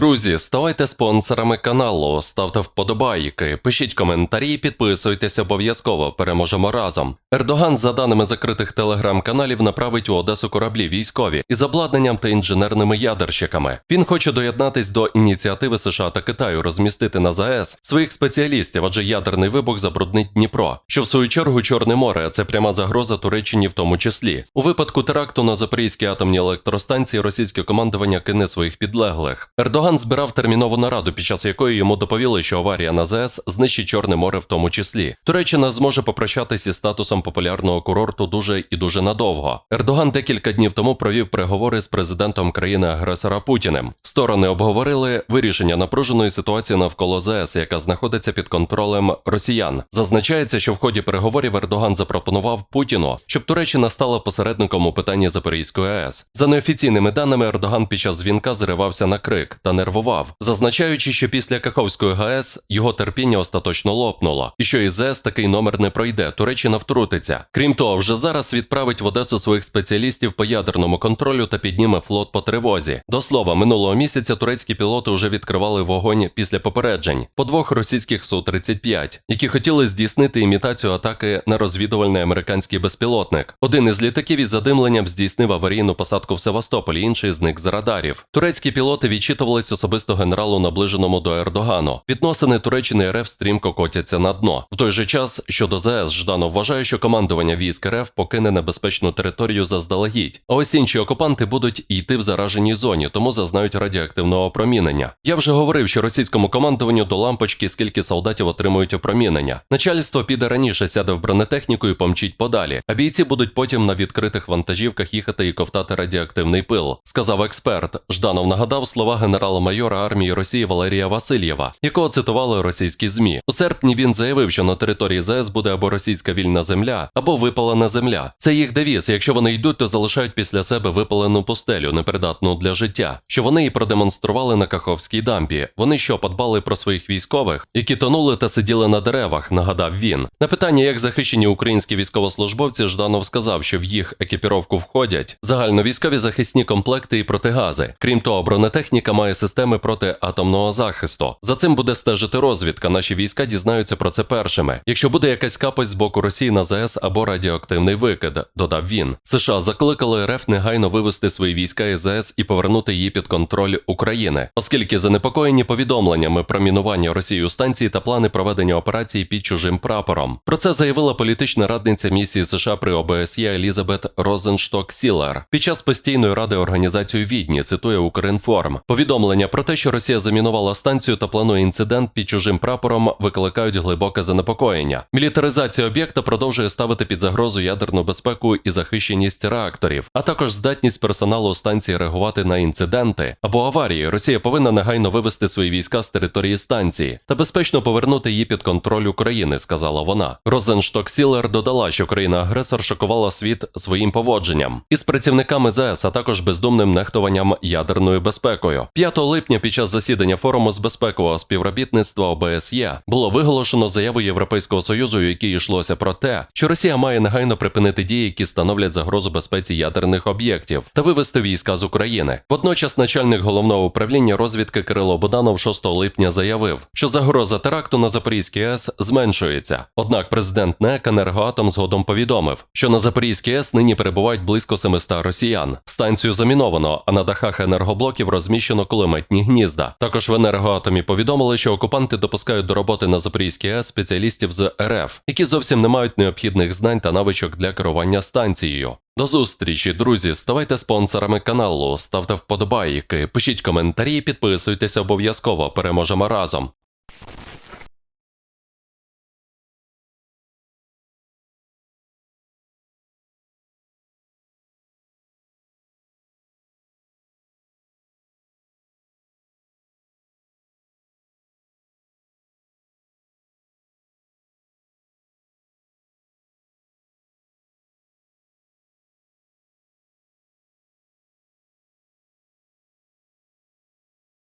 Друзі, ставайте спонсорами каналу, ставте вподобайки, пишіть коментарі, підписуйтесь обов'язково. Переможемо разом. Ердоган, за даними закритих телеграм-каналів, направить у Одесу кораблі військові із обладнанням та інженерними ядерщиками. Він хоче доєднатись до ініціативи США та Китаю розмістити на ЗАЕС своїх спеціалістів, адже ядерний вибух забруднить Дніпро, що в свою чергу Чорне море це пряма загроза Туреччині, в тому числі. У випадку теракту на Запорізькій атомній електростанції російське командування кине своїх підлеглих. Ердоган збирав термінову нараду, під час якої йому доповіли, що аварія на ЗАЕС знищить Чорне море в тому числі. Туреччина зможе попрощатись із статусом популярного курорту дуже і дуже надовго. Ердоган декілька днів тому провів переговори з президентом країни-агресора Путіним. Сторони обговорили вирішення напруженої ситуації навколо ЗАЕС, яка знаходиться під контролем росіян. Зазначається, що в ході переговорів Ердоган запропонував Путіну, щоб Туреччина стала посередником у питанні Запорізької АЕС. За неофіційними даними, Ердоган під час дзвінка зривався на крик та нервував, зазначаючи, що після Каховської ГАЕС його терпіння остаточно лопнуло, і що із такий номер не пройде. Туреччина втрутиться. Крім того, вже зараз відправить в Одесу своїх спеціалістів по ядерному контролю та підніме флот по тривозі. До слова, минулого місяця турецькі пілоти вже відкривали вогонь після попереджень по двох російських Су-35, які хотіли здійснити імітацію атаки на розвідувальний американський безпілотник. Один із літаків із задимленням здійснив аварійну посадку в Севастополі, інший зник з радарів. Турецькі пілоти відчитувались особисто генералу, наближеному до Ердогану. Відносини Туреччини РФ стрімко котяться на дно. В той же час щодо ЗС Жданов вважає, що командування військ РФ покине небезпечну територію заздалегідь. А ось інші окупанти будуть йти в зараженій зоні, тому зазнають радіоактивного опромінення. Я вже говорив, що російському командуванню до лампочки, скільки солдатів отримують опромінення. Начальство піде раніше, сяде в бронетехніку і помчить подалі. А бійці будуть потім на відкритих вантажівках їхати і ковтати радіоактивний пил, сказав експерт. Жданов нагадав слова генерала-майора армії Росії Валерія Васильєва, якого цитували російські змі. У серпні він заявив, що на території ЗС буде або російська вільна земля, або випалена земля. Це їх девіз. Якщо вони йдуть, то залишають після себе випалену пустелю, непридатну для життя. Що вони і продемонстрували на Каховській дамбі. Вони що подбали про своїх військових, які тонули та сиділи на деревах, нагадав він. На питання, як захищені українські військовослужбовці, Жданов сказав, що в їх екіпіровку входять загальновійськові захисні комплекти і протигази. Крім того, бронетехніка має системи протиатомного захисту. За цим буде стежити розвідка. Наші війська дізнаються про це першими. Якщо буде якась капость з боку Росії на ЗАЕС або радіоактивний викид, додав він. США закликали РФ негайно вивести свої війська із ЗАЕС і повернути її під контроль України, оскільки занепокоєні повідомленнями про мінування Росією станції та плани проведення операції під чужим прапором. Про це заявила політична радниця місії США при ОБСЄ Елізабет Розеншток Сілер під час постійної ради організації у Відні. Цитує Укрінформ. Повідомлення про те, що Росія замінувала станцію та планує інцидент під чужим прапором, викликають глибоке занепокоєння. Мілітаризація об'єкта продовжує ставити під загрозу ядерну безпеку і захищеність реакторів, а також здатність персоналу станції реагувати на інциденти або аварії. Росія повинна негайно вивести свої війська з території станції та безпечно повернути її під контроль України, сказала вона. Розеншток Сілер додала, що країна-агресор шокувала світ своїм поводженням із працівниками ЗС, а також бездумним нехтуванням ядерною безпекою. 5 липня під час засідання форуму з безпекового співробітництва ОБСЄ було виголошено заяву Європейського союзу, у якій йшлося про те, що Росія має негайно припинити дії, які становлять загрозу безпеці ядерних об'єктів, та вивести війська з України. Водночас, начальник головного управління розвідки Кирило Буданов 6 липня заявив, що загроза теракту на Запорізькій АЕС зменшується. Однак президент НЕК «Енергоатом» згодом повідомив, що на Запорізькій АЕС нині перебувають близько 700 росіян. Станцію заміновано, а на дахах енергоблоків розміщено кулеметні гнізда. Також в енергоатомі повідомили, що окупанти допускають до роботи на Запорізькій АЕС спеціалістів з РФ, які зовсім не мають необхідних знань та навичок для керування станцією. До зустрічі, друзі. Ставайте спонсорами каналу, ставте вподобайки, пишіть коментарі, підписуйтесь обов'язково. Переможемо разом.